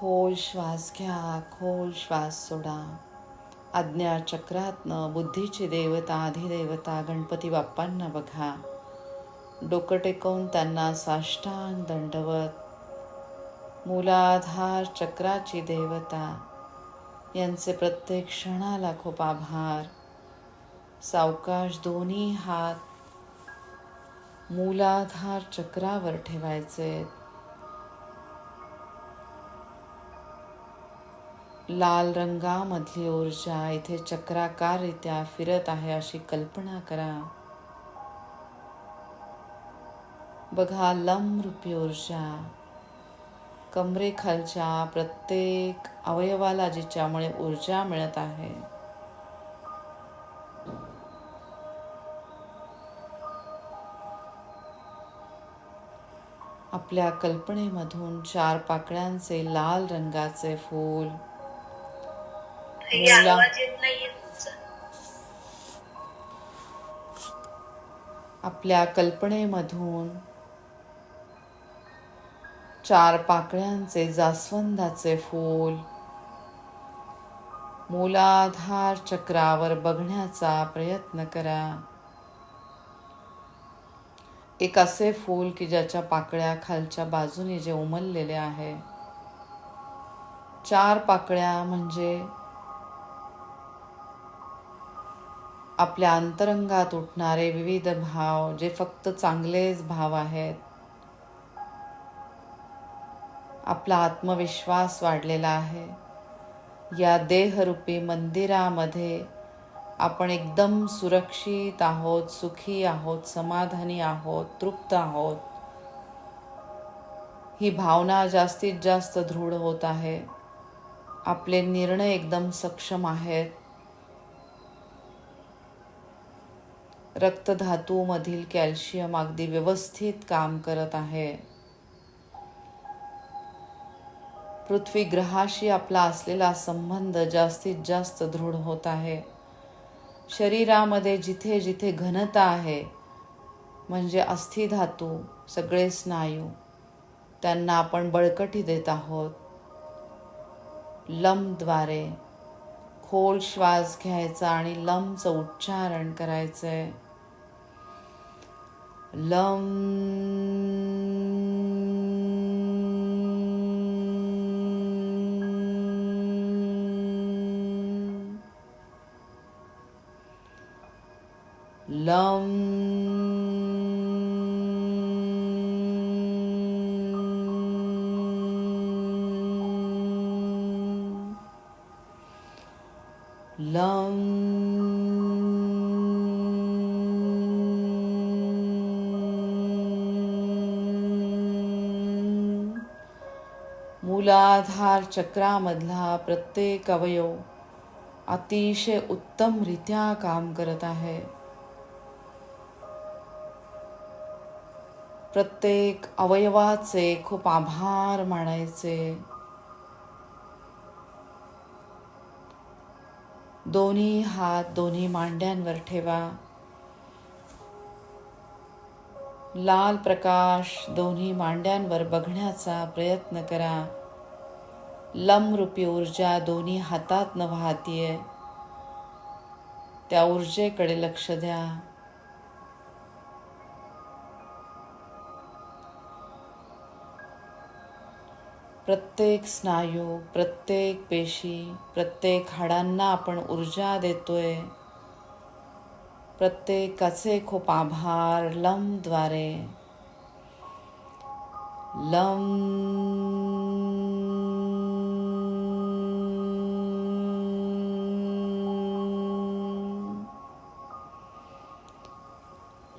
खोल श्वास घ्या खोल श्वास सोडा. आज्ञा चक्रातनं बुद्धीची देवता अधिदेवता गणपती बाप्पांना बघा. डोकं टेकवून त्यांना साष्टांग दंडवत. मूलाधार चक्राची देवता यांचे प्रत्येक क्षणाला खूप आभार. सावकाश दोन्ही हात मूलाधार चक्रावर ठेवायचे लाल रंगामधली ऊर्जा इथे चक्राकाररित्या फिरत आहे अशी कल्पना करा. बघा लमरूपी ऊर्जा. कमरेखालच्या प्रत्येक अवयवाला जिच्यामुळे ऊर्जा मिळत आहे. आपल्या कल्पनेमधून चार पाकळ्यांचे लाल रंगाचे फूल मुला- आपल्या कल्पनेमधून चार पाकळ्यांचे जास्वंदाचे फूल मूलाधार चक्रावर बघण्याचा प्रयत्न करा. एक असे फूल की ज्याच्या पाकळ्या खालच्या बाजूने जे उमललेले आहे. चार पाकळ्या म्हणजे आपल्या अंतरंगात उठणारे विविध भाव जे फक्त चांगलेच भाव आहेत. आपला आत्मविश्वास वाढलेला आहे. या देहरूपी मंदिरामध्ये आपण एकदम सुरक्षित आहोत सुखी आहोत समाधानी आहोत तृप्त आहोत. ही भावना जास्तीत जास्त दृढ होत आहे. आपले निर्णय एकदम सक्षम आहेत. रक्तधातूमधील कॅल्शियम अगदी व्यवस्थित काम करत आहे. पृथ्वी ग्रहाशी आपला असलेला संबंध जास्तीत जास्त दृढ होत आहे. शरीरामध्ये जिथे जिथे घनता आहे म्हणजे अस्थिधातू सगळे स्नायू त्यांना आपण बळकटी देत आहोत. लंबद्वारे खोल श्वास घ्यायचा आणि लंबचं उच्चारण करायचं आहे लम लं मूलाधार चक्रामधला प्रत्येक अवयव अतिशय उत्तमरित्या काम करत आहे. प्रत्येक अवयवाचे खूप आभार मानायचे. दोन्ही हात दोन्ही मांड्यांवर ठेवा. लाल प्रकाश दोन्ही मांड्यांवर बघण्याचा प्रयत्न करा. लमरूपी ऊर्जा दोन्ही हातात न वाहतीये त्या ऊर्जेकडे लक्ष द्या. प्रत्येक स्नायू प्रत्येक पेशी प्रत्येक हाडांना आपण ऊर्जा देतोय. प्रत्येकाचे खूप आभार लमद्वारे. लम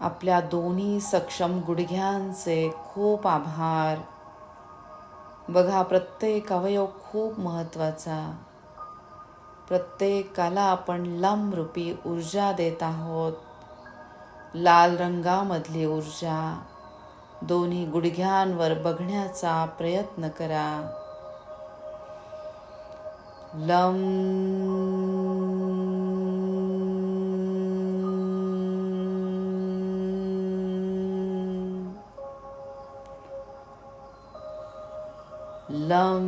आपल्या दोन्ही सक्षम गुडघ्यांचे खूप आभार. बघा प्रत्येक अवयव खूप महत्त्वाचा. प्रत्येकाला आपण लंबरूपी ऊर्जा देत आहोत. लाल रंगामधली ऊर्जा. दोन्ही गुडघ्यांवर बघण्याचा प्रयत्न करा. लम लं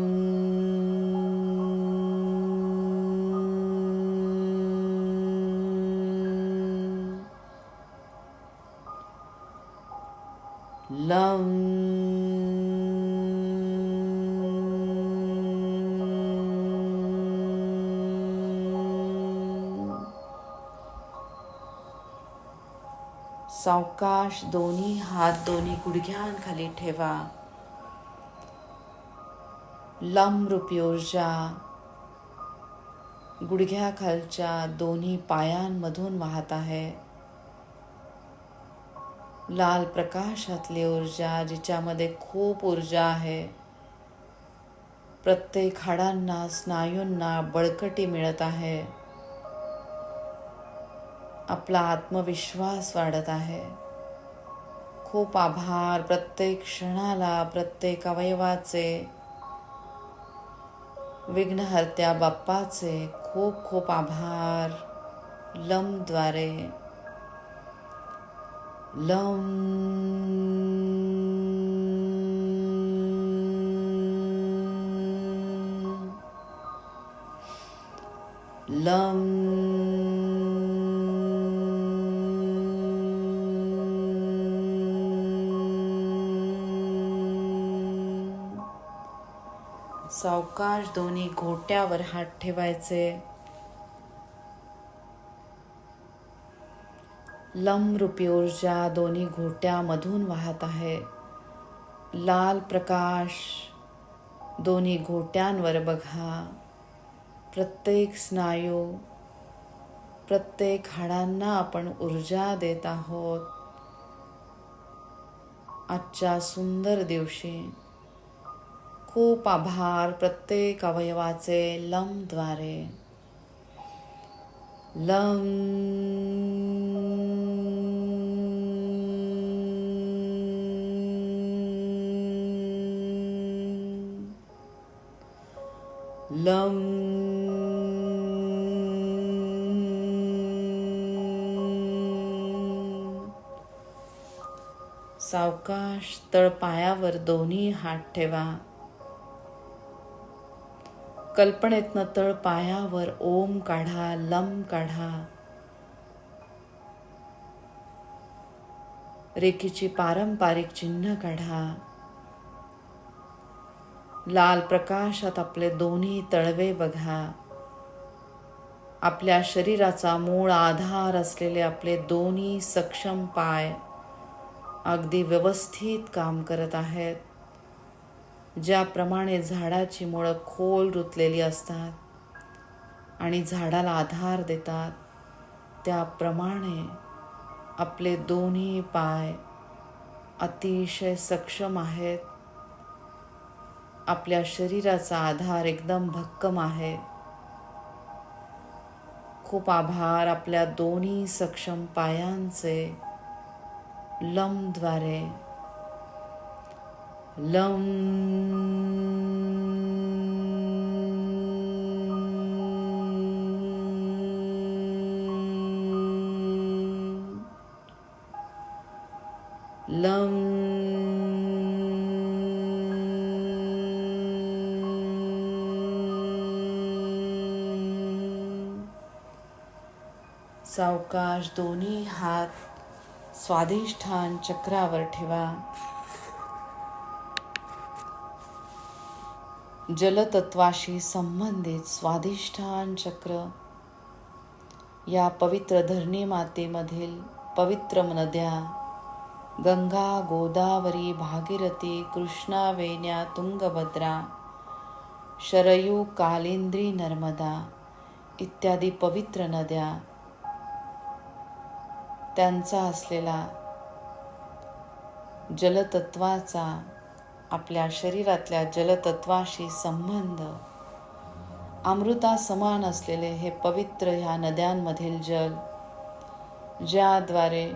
लं सावकाश दोन्ही हात दोन्ही गुडघ्यांखाली ठेवा. लंबरूपी ऊर्जा गुडघ्याखालच्या दोन्ही पायांमधून वाहत आहे. लाल प्रकाशातली ऊर्जा जिच्यामध्ये खूप ऊर्जा आहे. प्रत्येक हाडांना स्नायूंना बळकटी मिळत आहे. आपला आत्मविश्वास वाढत आहे. खूप आभार प्रत्येक क्षणाला प्रत्येक अवयवाचे. विघ्नहर्त्या बाप्पाचे खूप खूप आभार. लमद्वारे लम. लम. सावकाश दोन्ही घोट्यावर हात ठेवायचे. लमरूपी ऊर्जा दोन्ही घोट्यामधून वाहत आहे. लाल प्रकाश दोन्ही घोट्यांवर बघा. प्रत्येक स्नायू प्रत्येक हाडांना आपण ऊर्जा देत आहोत. आजच्या सुंदर दिवशी खूप आभार प्रत्येक अवयवाचे लमद्वारे लम. लम. सावकाश तळपायावर दोन्ही हात ठेवा. कल्पनेतनं तळ पायावर ओम काढा लम काढा. रेखीची पारंपरिक चिन्ह काढा. लाल प्रकाशात आपले दोन्ही तळवे बघा. आपल्या शरीराचा मूळ आधार असलेले आपले दोन्ही सक्षम पाय अगदी व्यवस्थित काम करत आहेत. ज्याप्रमाणे झाडाची मुळं खोल रुतलेली असतात आणि झाडाला आधार देतात त्याप्रमाणे आपले दोन्ही पाय अतिशय सक्षम आहेत. आपल्या शरीराचा आधार एकदम भक्कम आहे. खूप आभार आपल्या दोन्ही सक्षम पायांचे लमद्वारे. लम. लं सावकाश दोन्ही हात स्वाधिष्ठान चक्रावर ठेवा. जलतत्वाशी संबंधित स्वाधिष्ठान चक्र. या पवित्र धरणी मातेमधील पवित्र नद्या गंगा गोदावरी भागीरथी कृष्णा वेण्या तुंगभद्रा शरयू कालिंद्री नर्मदा इत्यादी पवित्र नद्या त्यांचा असलेला जलतत्वाचा आपल्या शरीरातल्या जलतत्वाशी संबंध. अमृता समान असलेले हे पवित्र ह्या नद्यांमधील जल ज्याद्वारे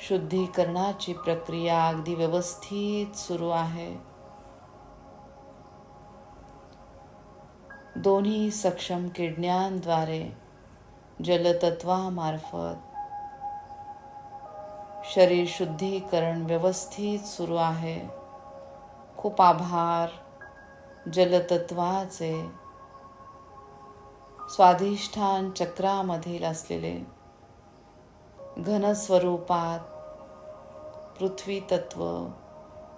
शुद्धीकरणाची प्रक्रिया अगदी व्यवस्थित सुरू आहे. दोन्ही सक्षम किडण्यांद्वारे जलतत्वामार्फत शरीर शुद्धीकरण व्यवस्थित सुरू आहे. खूप आभार. जलतत्वाचे स्वाधिष्ठान चक्रामधील असलेले घनस्वरूपात पृथ्वी तत्व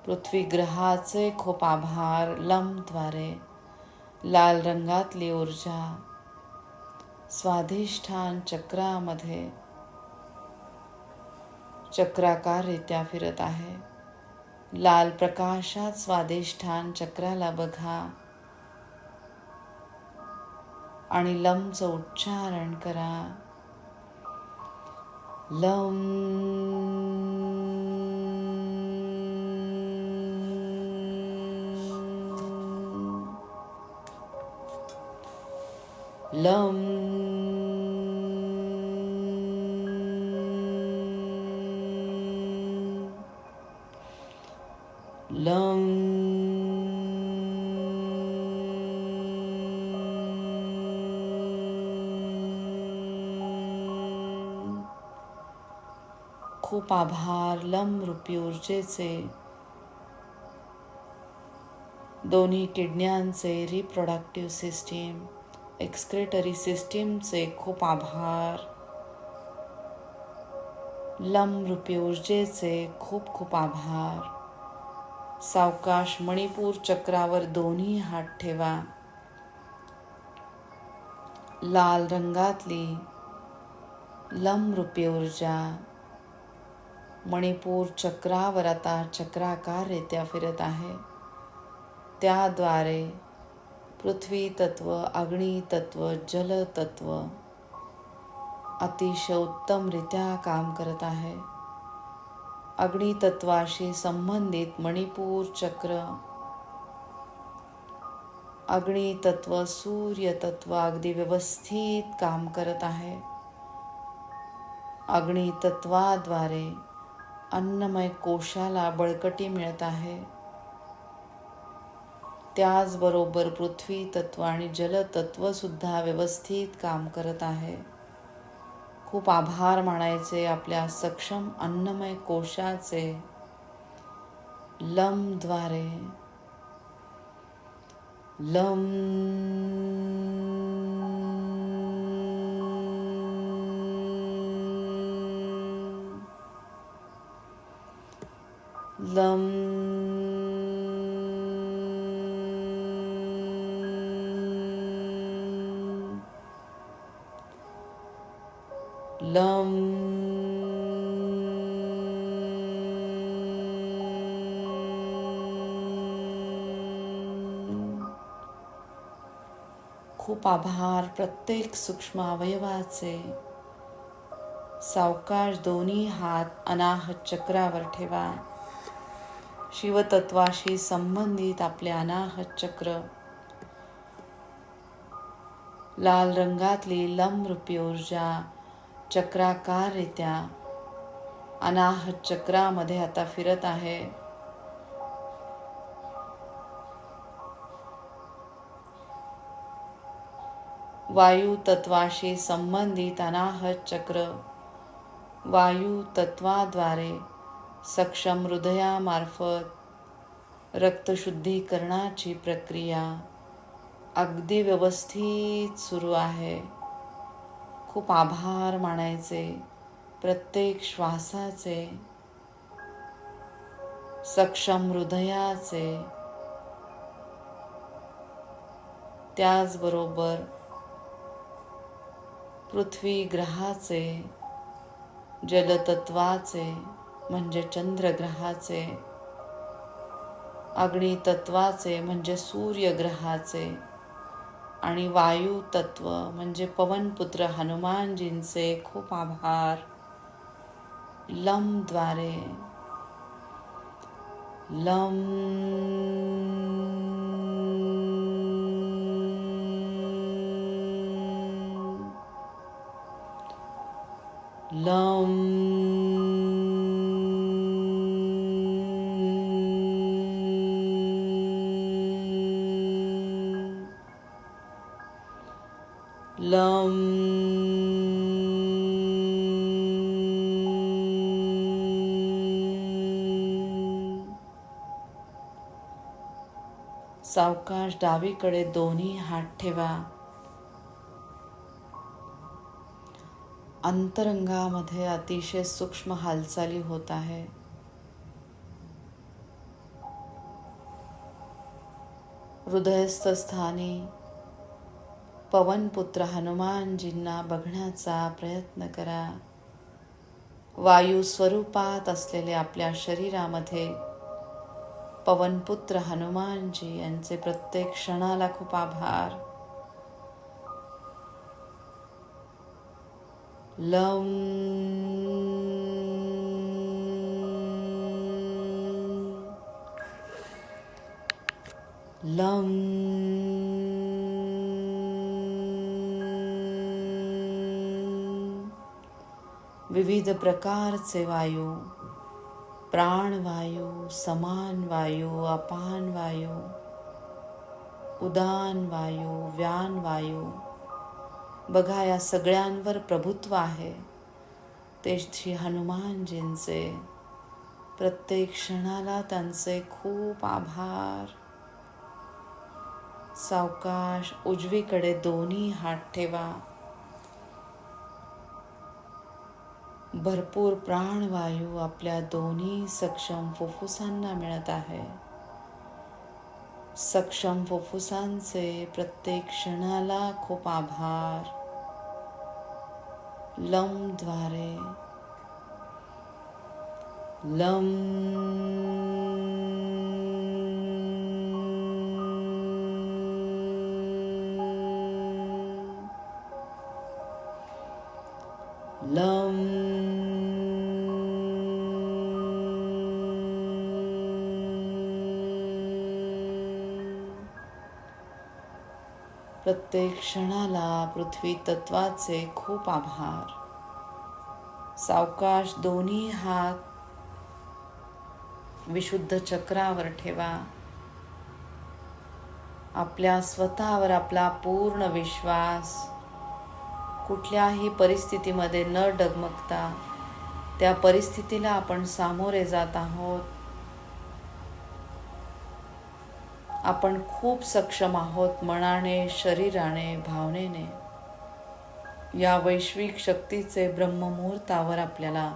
पृथ्वी ग्रहाचे खूप आभार. लंबद्वारे लाल रंगातली ऊर्जा स्वाधिष्ठान चक्रामध्ये चक्राकाररित्या फिरत आहे. लाल प्रकाशात स्वादिष्ठान चक्राला बघा. आणि लमचं उच्चारण करा. लम. लम. खूप आभार लंब रूपी ऊर्जेचे दोन्ही किडण्यांचे रिप्रोडक्टिव्ह सिस्टीम एक्सक्रेटरी सिस्टीमचे खूप आभार. लम रूपी ऊर्जेचे खूप खूप आभार. सावकाश मणिपूर चक्रावर दोन्ही हात ठेवा. लाल रंगातली लंब रूपी ऊर्जा मणिपूर चक्रावर आता चक्राकाररित्या फिरत आहे. त्याद्वारे पृथ्वी तत्व अग्नी तत्व जल तत्व अतिशय उत्तमरित्या काम करत आहे. अग्नितत्वाशी संबंधित मणिपूर चक्र अग्नितत्व सूर्यतत्व अगदी व्यवस्थित काम करत आहे. अग्नितत्वाद्वारे अन्नमय कोशाला बळकटी मिळत आहे. त्याचबरोबर पृथ्वी तत्व आणि जलतत्व सुद्धा व्यवस्थित काम करत आहे. खूप आभार मानायचे आपल्या सक्षम अन्नमय कोशाचे लमद्वारे लम लं लं खूप आभार प्रत्येक सूक्ष्म अवयवाचे. सावकाश दोन्ही हात अनाहत चक्रावर ठेवा. शिवतत्वाशी संबंधित आपले अनाहत चक्र. लाल रंगातली लंबरूपी ऊर्जा चक्राकाररित्या अनाहत चक्रामध्ये आता फिरत आहे. वायू तत्वाशी संबंधित अनाहत चक्र वायू तत्वाद्वारे सक्षम हृदयामार्फत रक्तशुद्धीकरणाची प्रक्रिया अगदी व्यवस्थित सुरू आहे. खूप आभार मानायचे. प्रत्येक श्वासाचे सक्षम हृदयाचे. त्याचबरोबर पृथ्वी ग्रहाचे जलतत्वाचे म्हणजे चंद्रग्रहाचे अग्नितत्वाचे म्हणजे सूर्यग्रहाचे आणि वायू तत्व म्हणजे पवनपुत्र हनुमानजींचे खूप आभार. लमद्वारे लम. लं सावकाश डावीकडे दोन्ही हात ठेवा. अंतरंगामध्ये अतिशय सूक्ष्म हालचाली होत आहे. हृदयस्थ स्थानी पवनपुत्र हनुमानजींना बघण्याचा प्रयत्न करा. वायू स्वरूपात असलेले आपल्या शरीरामध्ये पवनपुत्र हनुमानजी यांचे प्रत्येक क्षणाला खूप आभार. लम. लम. विविध प्रकारचे वायू. प्राणवायू समान वायु अपान वायू उदान वायू व्यान वायू बघा, या सगळ्यांवर प्रभुत्व आहे. ते श्री हनुमानजींचे, प्रत्येक क्षणाला त्यांचे खूप आभार. सावकाश, उजवीकडे दोन्ही हात ठेवा. भरपूर प्राणवायू आपल्या दोन्ही सक्षम फुफ्फुसांना मिळत आहे. सक्षम फुफ्फुसांचे प्रत्येक क्षणाला खूप आभार. लम लमद्वारे लम. लम. प्रत्येक क्षणाला पृथ्वी तत्वाचे खूप आभार. सावकाश दोन्ही हात विशुद्ध चक्रावर ठेवा. आपल्या स्वतःवर आपला पूर्ण विश्वास कुठल्याही परिस्थितीमध्ये न डगमगता त्या परिस्थितीला आपण सामोरे जात आहोत. आपण खूप सक्षम आहोत मनाने शरीराने भावनेने. या वैश्विक शक्तीचे ब्रह्ममुहूर्तावर आपल्याला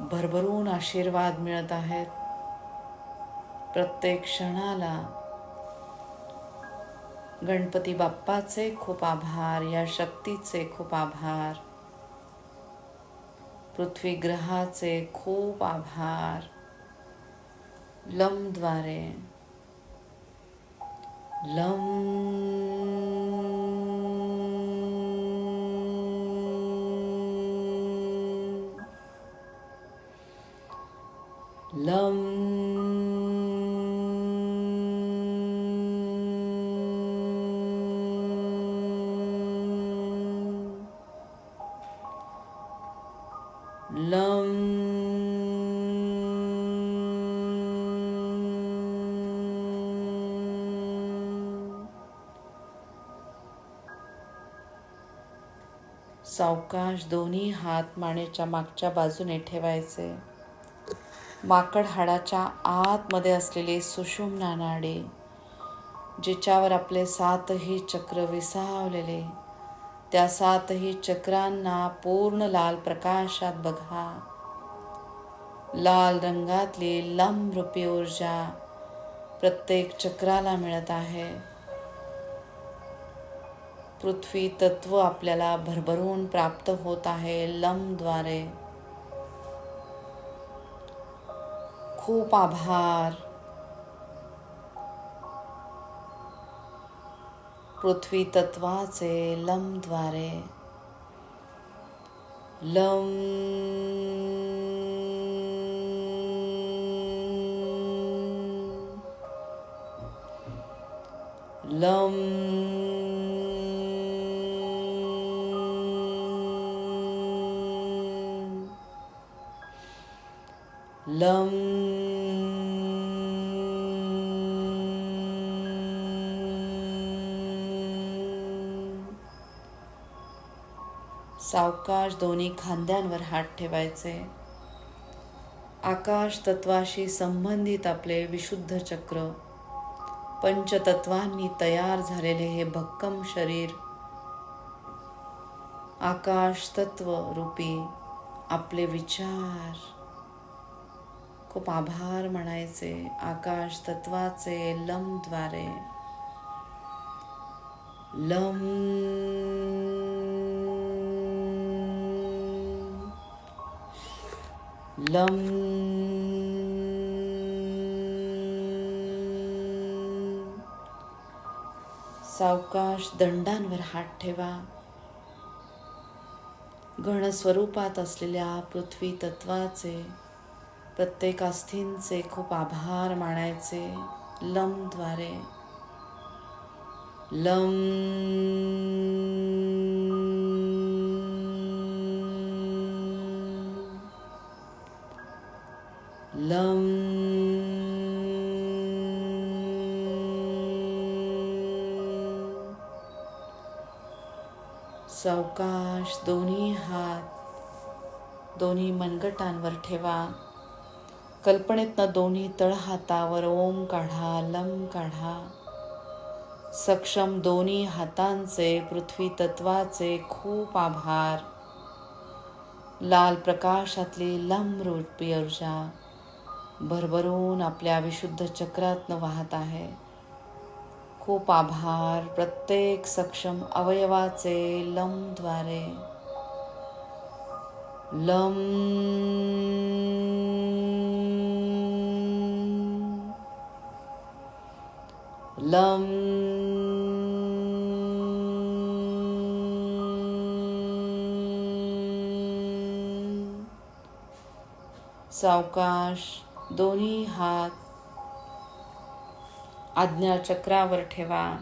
भरभरून आशीर्वाद मिळत आहेत. प्रत्येक क्षणाला गणपती बाप्पाचे खूप आभार या शक्तीचे खूप आभार. पृथ्वी ग्रहाचे खूप आभार. लमद्वारे लम लम सावकाश दोन्ही हात मानेच्या मागच्या बाजूने ठेवायचे. माकड हाडाच्या आतमध्ये असलेले सुषुम नानाडे जिच्यावर आपले सातही चक्र विसावलेले त्या सातही चक्रांना पूर्ण लाल प्रकाशात बघा. लाल रंगातली लंबरूपी ऊर्जा प्रत्येक चक्राला मिळत आहे. पृथ्वी तत्व आपल्याला भरभरून प्राप्त होत आहे लमद्वारे. खूप आभार. पृथ्वी तत्वाचे लमद्वारे. लम. लम. लं सावकाश दोन्ही खांद्यांवर हात ठेवायचे. आकाश तत्वाशी संबंधित आपले विशुद्ध चक्र. पंचतत्वांनी तयार झालेले हे भक्कम शरीर. आकाश तत्व रूपी आपले विचार. खूप आभार म्हणायचे आकाश तत्वाचे लमद्वारे लम. लम. सावकाश दंडांवर हात ठेवा. घन स्वरूपात असलेल्या पृथ्वी तत्वाचे प्रत्येक अस्थींचे खूप आभार मानायचे. लमद्वारे लम. लम. सावकाश दोन्ही हात दोन्ही मनगटांवर ठेवा. कल्पनेतनं दोन्ही तळहातावर ओम काढा लम काढा. सक्षम दोन्ही हातांचे पृथ्वी तत्वाचे खूप आभार. लाल प्रकाशातली लम रूपी ऊर्जा भरभरून आपल्या विशुद्ध चक्रातनं वाहत आहे. खूप आभार प्रत्येक सक्षम अवयवाचे लमद्वारे लम. लम. सावकाश दोन्ही हात. आज्ञाचक्रावर ठेवा.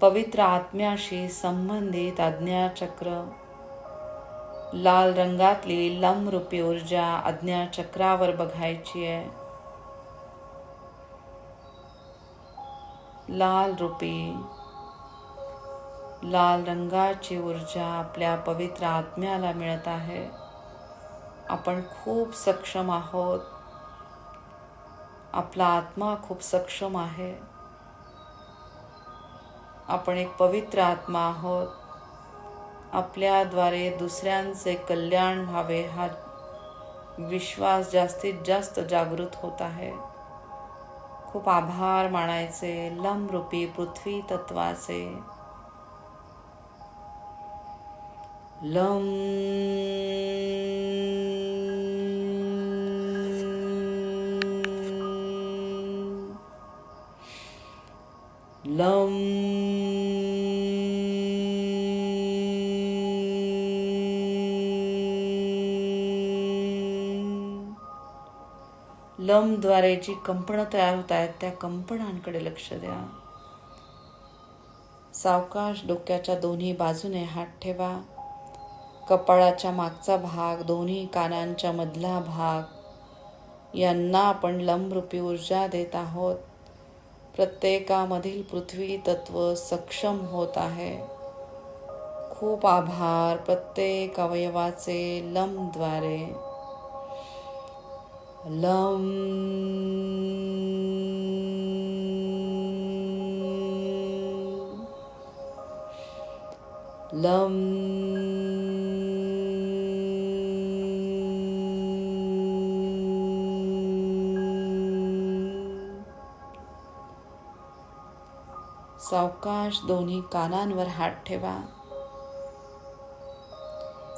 पवित्र आत्म्याशी संबंधित आज्ञाचक्र लाल रंगातली लमरूपी ऊर्जा आज्ञाचक्रावर बघायची आहे. लाल रूपी लाल रंगाची ऊर्जा आपल्या पवित्र आत्म्याला मिळत आहे. आपण खूप सक्षम आहोत. आपला आत्मा खूप सक्षम आहे. आपण एक पवित्र आत्मा आहोत. आपल्याद्वारे दुसऱ्यांचे कल्याण व्हावे हा विश्वास जास्तीत जास्त जागृत होत आहे. खूप आभार मानायचे लमरूपी पृथ्वी तत्वाचे. लम. लम. लमद्वारे जी कंपनं तयार होत आहेत त्या कंपनांकडे लक्ष द्या. सावकाश डोक्याच्या दोन्ही बाजूने हात ठेवा. कपाळाच्या मागचा भाग दोन्ही कानांच्या मधला भाग. यांना आपण लंबरूपी ऊर्जा देत आहोत. प्रत्येकामधील पृथ्वी तत्व सक्षम होत आहे. खूप आभार प्रत्येक अवयवाचे लमद्वारे. लम. लम. सावकाश दोन्ही कानांवर हात ठेवा.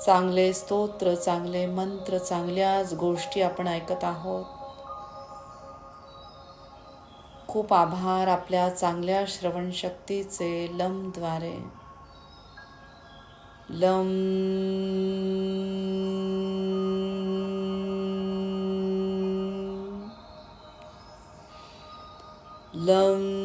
चांगले स्तोत्र चांगले मंत्र चांगल्याच गोष्टी आपण ऐकत आहोत. खूप आभार आपल्या चांगल्या श्रवणशक्तीचे लमद्वारे लम. लम.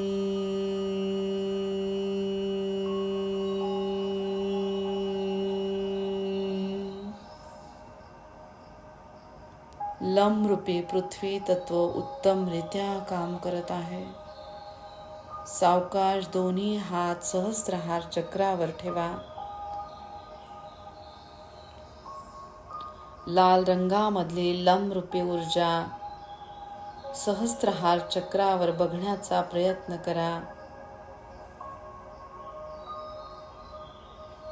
जलम रूपी पृथ्वी तत्व उत्तमरित्या काम करत आहे. सावकाश दोन्ही हात सहस्त्रहार चक्रावर ठेवा. लाल रंगामधली लम रूपी ऊर्जा सहस्त्रहार चक्रावर बघण्याचा प्रयत्न करा.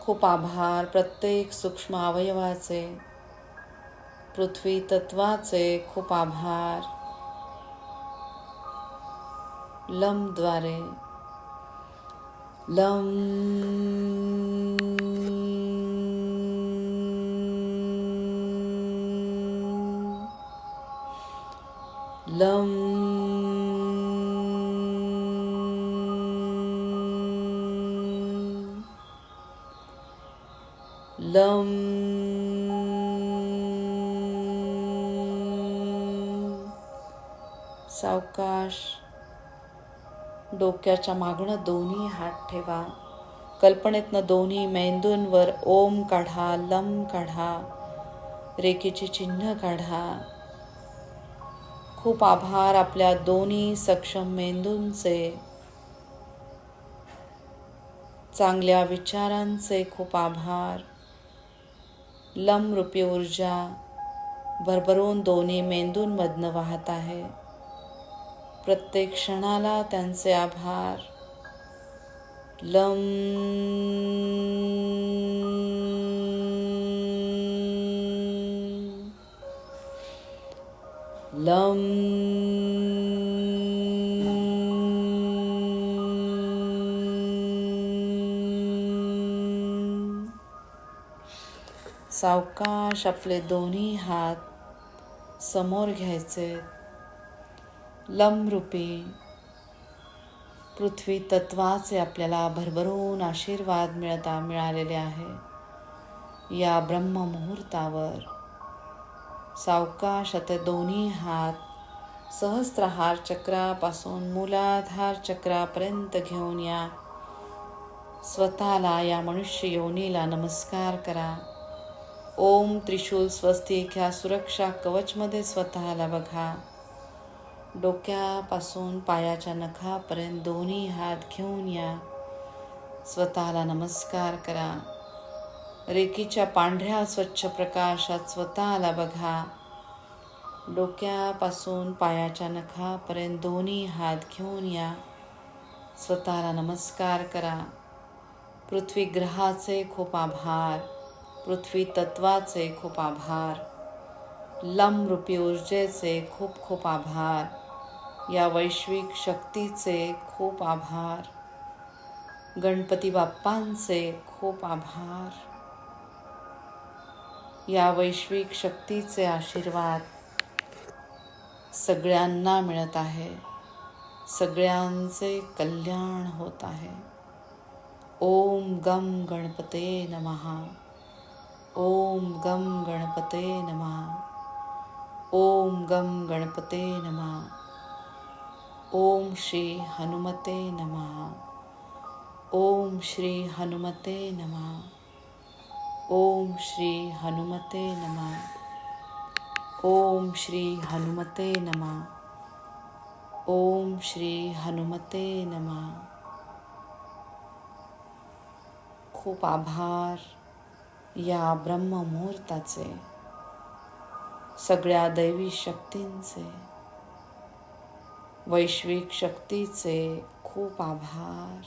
खूप आभार प्रत्येक सूक्ष्म अवयवाचे. पृथ्वी तत्वाचे खूप आभार. लमद्वारे लम लम. लम. सावकाश डोक्याच्या मागणं दोन्ही हात ठेवा. कल्पनेतनं दोन्ही मेंदूंवर ओम काढा लम काढा. रेखेची चिन्ह काढा. खूप आभार आपल्या दोन्ही सक्षम मेंदूंचे. चांगल्या विचारांचे खूप आभार. लमरूपी ऊर्जा भरभरून दोन्ही मेंदूंमधनं वाहत आहे. प्रत्येक क्षणाला त्यांचे आभार. लम. लम. सावकाश आपले दोन्ही हात समोर घ्यायचे. लमरूपी पृथ्वी तत्वाचे आपल्याला भरभरून आशीर्वाद मिळता मिळालेले आहे. या ब्रह्ममुहूर्तावर सावकाश आता दोन्ही हात सहस्त्रहार चक्रापासून मूलाधार चक्रापर्यंत घेऊन या. स्वतःला या मनुष्य योनीला नमस्कार करा. ओम त्रिशूल स्वस्तिक ह्या सुरक्षा कवचमध्ये स्वतःला बघा. डोक्यापासून पायाच्या नखापर्यंत दोन्ही हात घेऊन या. स्वतःला नमस्कार करा. रेकीच्या पांढऱ्या स्वच्छ प्रकाशात स्वतःला बघा. डोक्यापासून पायाच्या नखापर्यंत दोन्ही हात घेऊन या. स्वतःला नमस्कार करा. पृथ्वी ग्रहाचे खूप आभार. पृथ्वी तत्वाचे खूप आभार. लमरूपी ऊर्जेचे खूप खूप आभार. या वैश्विक शक्तीचे खूप आभार. गणपती बाप्पांचे खूप आभार. या वैश्विक शक्तीचे आशीर्वाद सगळ्यांना मिळत आहे. सगळ्यांचे कल्याण होत आहे. ओम गम गणपते नमः. ओम गम गणपते नमः. ओम गम गणपते नमः. ओम श्री हनुमते नमः। ओम श्री हनुमते नमः। ओम श्री हनुमते नमः। ओम श्री हनुमते नमः। ओम श्री हनुमते नमः। खूप आभार या ब्रह्ममुहूर्ताचे सगळ्या दैवी शक्तींचे. वैश्विक शक्तीचे खूप आभार.